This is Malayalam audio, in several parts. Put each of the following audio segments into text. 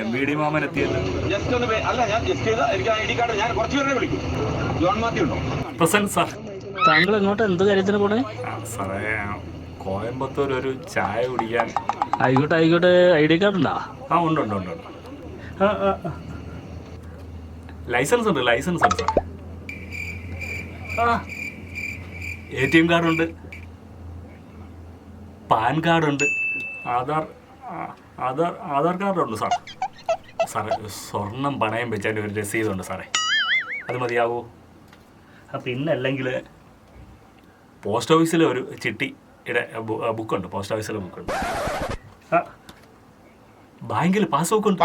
എം വി ഡി മാമൻ എത്തിയത് ജസ്റ്റ് ഒന്ന് അല്ല ഞാൻ ജസ്റ്റ് ചെയ്ത എനിക്ക് ഐ ഡി കാർഡ് ഞാൻ കുറച്ച് പേരെ വിളിക്കും. ജോൺ മാത്യു ഉണ്ടോ? Present sir. താങ്കൾ എങ്ങോട്ട്? എന്ത് കാര്യത്തിന് പോണേ? സാറേ കോയമ്പത്തൂർ ഒരു ചായ കുടിക്കാൻ. ആയിക്കോട്ടെ ആയിക്കോട്ടെ. ഐ ഡി കാർഡ് ഉണ്ടോ ആ ഉണ്ട് ഉണ്ട്. ഉണ്ട്. ലൈസൻസ് ഉണ്ട് ലൈസൻസ് ഉണ്ട് സാർ ആ. എ ടി എം കാർഡുണ്ട്. പാൻ കാർഡുണ്ട്. ആധാർ ആധാർ ആധാർ കാർഡുണ്ട് സാർ സാറേ സ്വർണം പണയം വെച്ചതിന്റെ ഒരു രസീതുണ്ട് സാറേ. അത് മതിയാവോ? പിന്നെ അല്ലെങ്കിൽ പോസ്റ്റ് ഓഫീസിലെ ഒരു ചിട്ടിയുടെ ആ, ബുക്കുണ്ട് പോസ്റ്റ് ഓഫീസിലെ ബുക്കുണ്ട്. ബാങ്കിൽ പാസ്ബുക്ക് ഉണ്ട്.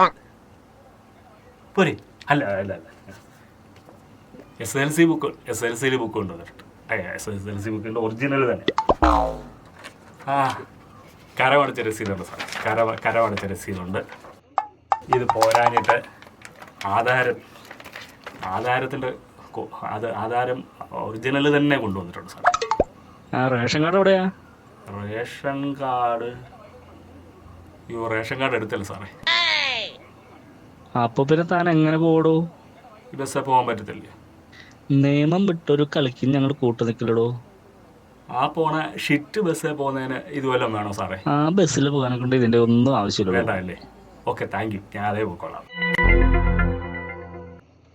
പോരെ. അല്ല അല്ല അല്ല. S L C book S L സിയിൽ ബുക്ക് ഉണ്ട് എസ് എസ് എൽ സി ബുക്കിന്റെ ഒറിജിനൽ തന്നെ. ആ കരമടച്ച രസീതുണ്ട് സാർ കര കരമടച്ച രസീതുണ്ട്. ഇത് പോരാഞ്ഞിട്ട് ആധാരം ആധാരത്തിന്റെ അത് ആധാരം ഒറിജിനൽ തന്നെ കൊണ്ടുവന്നിട്ടുണ്ട് സാർ റേഷൻ കാർഡ് എവിടെയാ? Ration card. അയ്യോ റേഷൻ കാർഡ് എടുത്തല്ലേ സാറേ. അപ്പൊ പിന്നെ താൻ എങ്ങനെ പോടോ ബസ് പോകാൻ പറ്റത്തില്ലേ? നിയമം വിട്ടൊരു കളിക്ക് ഞങ്ങൾ കൂട്ടു നിൽക്കില്ലടോ ആ പോണ ഷിറ്റ് ബസ്സിൽ പോകുന്നതിന് ഇതുവല്ലതും വേണോ സാറേ? ആ ബസ്സിൽ പോകാനെ കൊണ്ട് ഇതിന്റെ ഒന്നും ആവശ്യമില്ല വേണ്ട അല്ലേ? ഓക്കെ താങ്ക് യു ഞാൻ അതേ പോയിക്കോളാം.